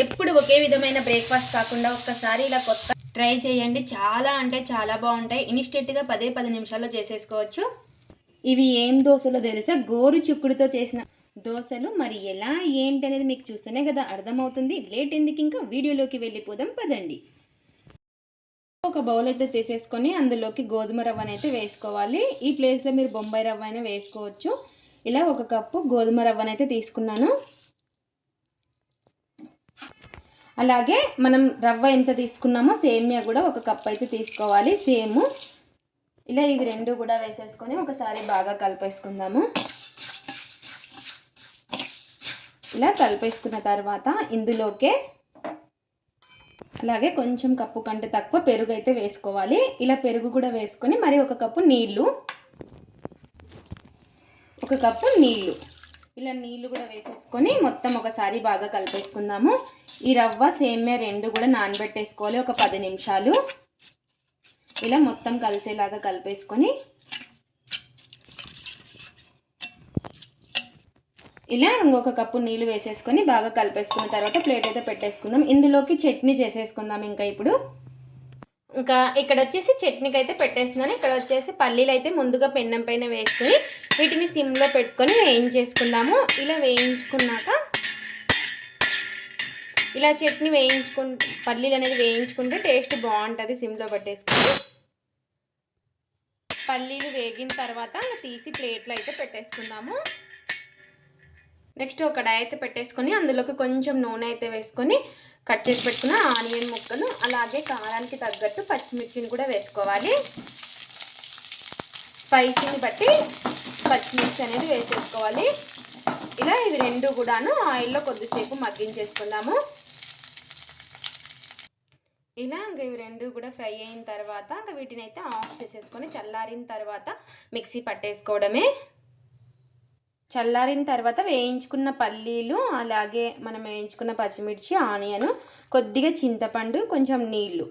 ఎప్పుడు ఒకే విధమైన బ్రేక్ఫాస్ట్ కాకుండా ఒక్కసారి ఇలా కొత్త ట్రై చేయండి. చాలా అంటే చాలా బాగుంటాయి. ఇన్స్టెంట్గా పదే పది నిమిషాల్లో చేసేసుకోవచ్చు. ఇవి ఏం దోశలో తెలుసా? గోరు చిక్కుడుతో చేసిన దోశలు. మరి ఎలా ఏంటి అనేది మీకు చూస్తేనే కదా అర్థమవుతుంది. లేట్ ఎందుకు? ఇంకా వీడియోలోకి వెళ్ళిపోదాం. పదండి. ఒక బౌల్ అయితే తీసేసుకొని అందులోకి గోధుమ రవ్వని అయితే వేసుకోవాలి. ఈ ప్లేస్లో మీరు బొంబాయి రవ్వ అయినా వేసుకోవచ్చు. ఇలా ఒక కప్పు గోధుమ రవ్వనైతే అయితే తీసుకున్నాను. అలాగే మనం రవ్వ ఎంత తీసుకున్నామో సేమియా కూడా ఒక కప్ అయితే తీసుకోవాలి. సేమ్ ఇలా ఇవి రెండు కూడా వేసేసుకొని ఒకసారి బాగా కలిపేసుకుందాము. ఇలా కలిపేసుకున్న తర్వాత ఇందులోకే అలాగే కొంచెం కప్పు కంటే తక్కువ పెరుగు అయితే వేసుకోవాలి. ఇలా పెరుగు కూడా వేసుకొని మరి ఒక కప్పు నీళ్ళు ఒక కప్పు నీళ్ళు. ఇలా నీళ్ళు కూడా వేసేసుకొని మొత్తం ఒకసారి బాగా కలిపేసుకుందాము. ఈ రవ్వ సేమ్యా రెండు కూడా నానబెట్టేసుకోవాలి ఒక పది నిమిషాలు. ఇలా మొత్తం కలిసేలాగా కలిపేసుకొని ఇలా ఇంకొక కప్పు నీళ్ళు వేసేసుకొని బాగా కలిపేసుకున్న తర్వాత ప్లేట్ అయితే పెట్టేసుకుందాం. ఇందులోకి చట్నీ చేసేసుకుందాం ఇంకా ఇప్పుడు. ఇంకా ఇక్కడ వచ్చేసి చట్నీకి అయితే పెట్టేస్తున్నాను. ఇక్కడ వచ్చేసి పల్లీలు అయితే ముందుగా పెన్నం పైన వేసుకొని వీటిని సిమ్లో పెట్టుకొని వేయించేసుకుందాము. ఇలా వేయించుకున్నాక ఇలా చట్నీ వేయించుకు పల్లీలు అనేది వేయించుకుంటే టేస్ట్ బాగుంటుంది సిమ్లో పెట్టేసుకొని పల్లీలు వేగిన తర్వాత తీసి ప్లేట్లో అయితే పెట్టేసుకుందాము. నెక్స్ట్ ఒక కడాయి అయితే పెట్టేసుకొని అందులోకి కొంచెం నూనె అయితే వేసుకొని కట్ చేసి పెట్టుకున్న ఆనియన్ ముక్కను అలాగే కారానికి తగ్గట్టు పచ్చిమిర్చిని కూడా వేసుకోవాలి. స్పైసీని బట్టి పచ్చిమిర్చి అనేది వేసేసుకోవాలి. ఇలా ఇవి రెండు కూడాను ఆయిల్లో కొద్దిసేపు మగ్గించేసుకుందాము. ఇలా ఇంకా ఇవి రెండు కూడా ఫ్రై అయిన తర్వాత ఇంకా వీటిని అయితే ఆఫ్ చేసేసుకొని చల్లారిన తర్వాత మిక్సీ పట్టేసుకోవడమే. చల్లారిన తర్వాత వేయించుకున్న పల్లీలు అలాగే మనం వేయించుకున్న పచ్చిమిర్చి ఆనియన్ కొద్దిగా చింతపండు కొంచెం నీళ్ళు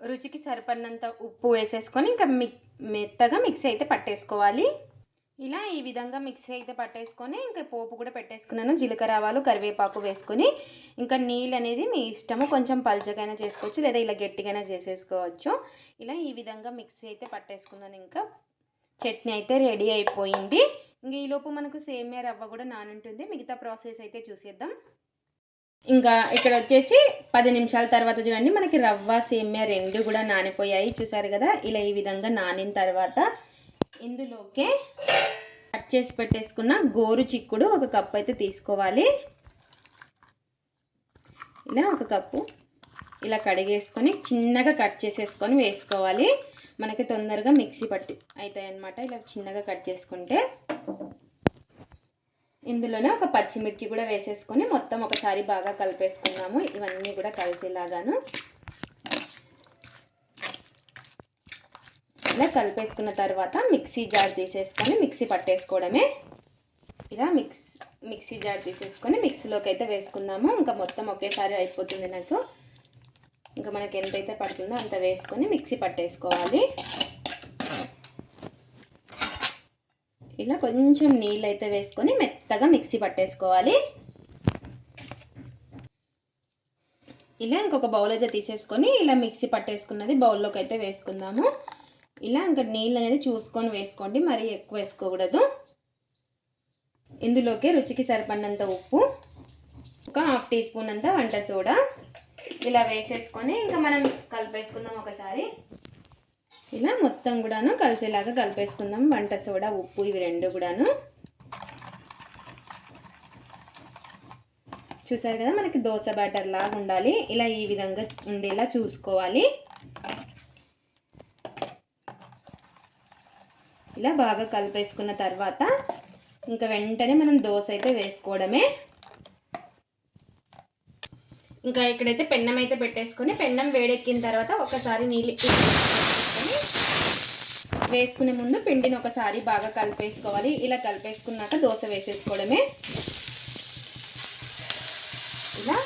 రుచికి సరిపడినంత ఉప్పు వేసేసుకొని ఇంకా మిక్ మెత్తగా మిక్సీ అయితే పట్టేసుకోవాలి. ఇలా ఈ విధంగా మిక్సీ అయితే పట్టేసుకొని ఇంకా పోపు కూడా పెట్టేసుకున్నాను. జీలకర్ర ఆవాలు కరివేపాకు వేసుకొని ఇంకా నీళ్ళు అనేది మీ ఇష్టము. కొంచెం పల్చకైనా చేసుకోవచ్చు లేదా ఇలా గట్టిగైనా చేసేసుకోవచ్చు. ఇలా ఈ విధంగా మిక్సీ అయితే పట్టేసుకున్నాను ఇంకా. చట్నీ అయితే రెడీ అయిపోయింది. ఇంక ఈలోపు మనకు సేమియా రవ్వ కూడా నానుంటుంది. మిగతా ప్రాసెస్ అయితే చూసేద్దాం. ఇంకా ఇక్కడ వచ్చేసి పది నిమిషాల తర్వాత చూడండి మనకి రవ్వ సేమియా రెండు కూడా నానిపోయాయి. చూసారు కదా ఇలా ఈ విధంగా నానిన తర్వాత ఇందులోకే కట్ చేసి పెట్టేసుకున్న గోరు చిక్కుడు ఒక కప్పు అయితే తీసుకోవాలి. ఇలా ఒక కప్పు. ఇలా కడిగేసుకొని చిన్నగా కట్ చేసేసుకొని వేసుకోవాలి. మనకి తొందరగా మిక్సీ పట్టి అవుతాయి అన్నమాట ఇలా చిన్నగా కట్ చేసుకుంటే ఇందులోనే ఒక పచ్చిమిర్చి కూడా వేసేసుకొని మొత్తం ఒకసారి బాగా కలిపేసుకున్నాము. ఇవన్నీ కూడా కలిసేలాగాను. ఇలా కలిపేసుకున్న తర్వాత మిక్సీ జార్ తీసేసుకొని మిక్సీ పట్టేసుకోవడమే. ఇలా మిక్స్ మిక్సీ జార్ తీసేసుకొని మిక్సీలోకి అయితే వేసుకుందాము. ఇంకా మొత్తం ఒకేసారి అయిపోతుంది నాకు. ఇంకా మనకి ఎంతైతే పడుతుందో అంత వేసుకొని మిక్సీ పట్టేసుకోవాలి. ఇలా కొంచెం నీళ్ళు అయితే వేసుకొని మెత్తగా మిక్సీ పట్టేసుకోవాలి. ఇలా ఇంకొక బౌల్ అయితే తీసేసుకొని ఇలా మిక్సీ పట్టేసుకున్నది బౌల్లోకి అయితే వేసుకుందాము. ఇలా ఇంకా నీళ్ళు అనేది చూసుకొని వేసుకోండి మరీ ఎక్కువ వేసుకోకూడదు. ఇందులోకి రుచికి సరిపడినంత ఉప్పు ఒక హాఫ్ టీ స్పూన్ అంత వంట సోడా ఇలా వేసేసుకొని ఇంకా మనం కలిపేసుకుందాం ఒకసారి. ఇలా మొత్తం కూడాను కలిసేలాగా కలిపేసుకుందాం. వంట సోడా ఉప్పు ఇవి రెండు కూడాను. చూసారు కదా మనకి దోశ బ్యాటర్ లాగా ఉండాలి. ఇలా ఈ విధంగా ఉండేలా చూసుకోవాలి. ఇలా బాగా కలిపేసుకున్న తర్వాత ఇంకా వెంటనే మనం దోశ అయితే వేసుకోవడమే. ఇంకా ఇక్కడైతే పెన్నం అయితే పెట్టేసుకొని పెన్నం వేడెక్కిన తర్వాత ఒకసారి నీళ్ళు వేసుకొని వేసుకునే ముందు పిండిని ఒకసారి బాగా కలిపేసుకోవాలి. ఇలా కలిపేసుకున్నాక దోశ వేసేసుకోవడమే. ఇలా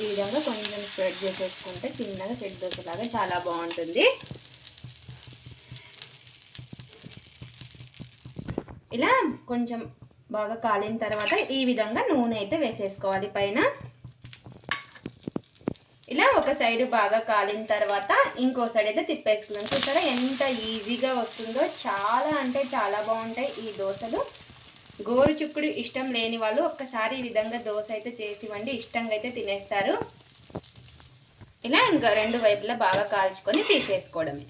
ఈ విధంగా కొంచెం స్ప్రెడ్ చేసేసుకుంటే చిన్నగా చెట్టు దోశలాగా చాలా బాగుంటుంది. ఇలా కొంచెం బాగా కాలిన తర్వాత ఈ విధంగా నూనె అయితే వేసేసుకోవాలి పైన. ఇలా ఒక సైడ్ బాగా కాలిన తర్వాత ఇంకో సైడ్ అయితే తిప్పేసుకున్నాం. చూసారా ఎంత ఈజీగా వస్తుందో? చాలా అంటే చాలా బాగుంటాయి ఈ దోశలు. గోరు చుక్కుడు ఇష్టం లేని వాళ్ళు ఒక్కసారి ఈ విధంగా దోశ అయితే చేసి ఇష్టంగా అయితే తినేస్తారు. ఇలా ఇంకా రెండు వైపులా బాగా కాల్చుకొని తీసేసుకోవడమే.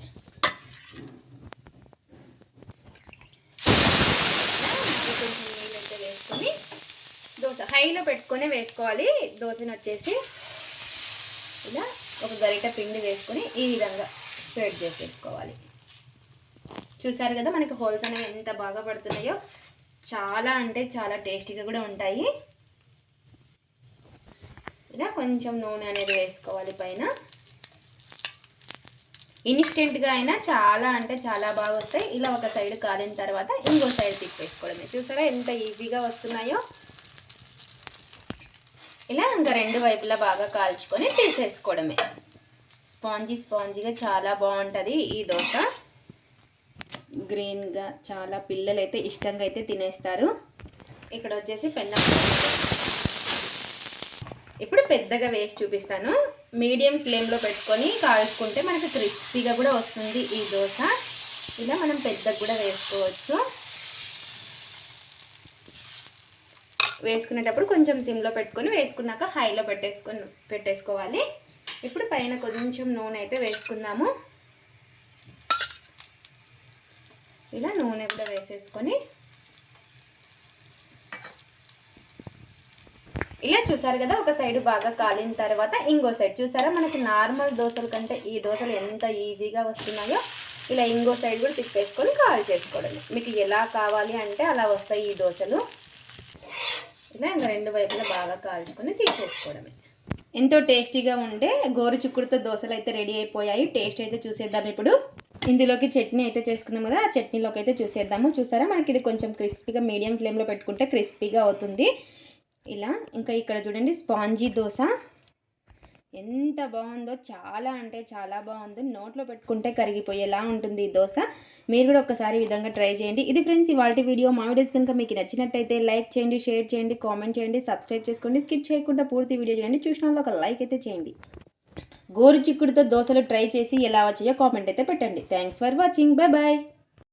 కొంచెం నీళ్ళు అయితే వేసుకొని దోశ హైలో పెట్టుకొని వేసుకోవాలి. దోశని వచ్చేసి ఇలా ఒక గరిట పిండి వేసుకొని ఈ విధంగా స్ప్రెడ్ చేసేసుకోవాలి. చూసారు కదా మనకి హోల్స్ అనేవి ఎంత బాగా పడుతున్నాయో? చాలా అంటే చాలా టేస్టీగా కూడా ఉంటాయి. ఇలా కొంచెం నూనె అనేది వేసుకోవాలి పైన. ఇన్స్టెంట్గా అయినా చాలా అంటే చాలా బాగా వస్తాయి. ఇలా ఒక సైడ్ కాలిన తర్వాత ఇంకో సైడ్ తిప్పేసుకోవడమే. చూసారా ఎంత ఈజీగా వస్తున్నాయో? ఇలా ఇంకా రెండు వైపులా బాగా కాల్చుకొని తీసేసుకోవడమే. స్పాంజీ స్పాంజీగా చాలా బాగుంటుంది ఈ దోశ. గ్రీన్గా చాలా పిల్లలు అయితే ఇష్టంగా అయితే తినేస్తారు. ఇక్కడ వచ్చేసి పెన్న ఇప్పుడు పెద్దగా వేసి చూపిస్తాను. మీడియం ఫ్లేమ్లో పెట్టుకొని కాల్చుకుంటే మనకి క్రిస్పీగా కూడా వస్తుంది ఈ దోశ. ఇలా మనం పెద్దగా కూడా వేసుకోవచ్చు. వేసుకునేటప్పుడు కొంచెం సిమ్లో పెట్టుకొని వేసుకున్నాక హైలో పెట్టేసుకొని పెట్టేసుకోవాలి. ఇప్పుడు పైన కొంచెం నూనె అయితే వేసుకుందాము. ఇలా నూనె కూడా వేసేసుకొని ఇలా చూసారు కదా ఒక సైడ్ బాగా కాలిన తర్వాత ఇంకో సైడ్ చూసారా మనకి నార్మల్ దోశల కంటే ఈ దోశలు ఎంత ఈజీగా వస్తున్నాయో ఇలా ఇంకో సైడ్ కూడా తిప్పేసుకొని కాల్ చేసుకోవడం మీకు ఎలా కావాలి అంటే అలా వస్తాయి ఈ దోశలు. ఇలా ఇంకా రెండు వైపులా బాగా కాల్చుకొని తీసేసుకోవడమే. ఎంతో టేస్టీగా ఉండే గోరు చిక్కుడుతో దోశలు అయితే రెడీ అయిపోయాయి. టేస్ట్ అయితే చూసేద్దాం ఇప్పుడు. ఇందులోకి చట్నీ అయితే చేసుకున్నాం కదా ఆ చట్నీలోకి అయితే చూసేద్దాము. చూసారా? మనకి ఇది కొంచెం క్రిస్పీగా మీడియం ఫ్లేమ్లో పెట్టుకుంటే క్రిస్పీగా అవుతుంది. ఇలా ఇంకా ఇక్కడ చూడండి స్పాంజీ దోశ. ఎంత బాగుందో చాలా అంటే చాలా బాగుంది. నోట్లో పెట్టుకుంటే కరిగిపోయేలా ఉంటుంది ఈ దోశ. మీరు కూడా ఒకసారి విధంగా ట్రై చేయండి. ఇది ఫ్రెండ్స్ ఇవాళ వీడియో. మా వీడియోస్ కనుక మీకు నచ్చినట్టయితే లైక్ చేయండి షేర్ చేయండి కామెంట్ చేయండి సబ్స్క్రైబ్ చేసుకోండి స్కిప్ చేయకుండా పూర్తి వీడియో చూడండి. చూసిన ఒక లైక్ అయితే చేయండి. గోరు చిక్కుడుతో దోశలు ట్రై చేసి ఎలా వచ్చాయో కామెంట్ అయితే పెట్టండి. Thanks for watching. Bye bye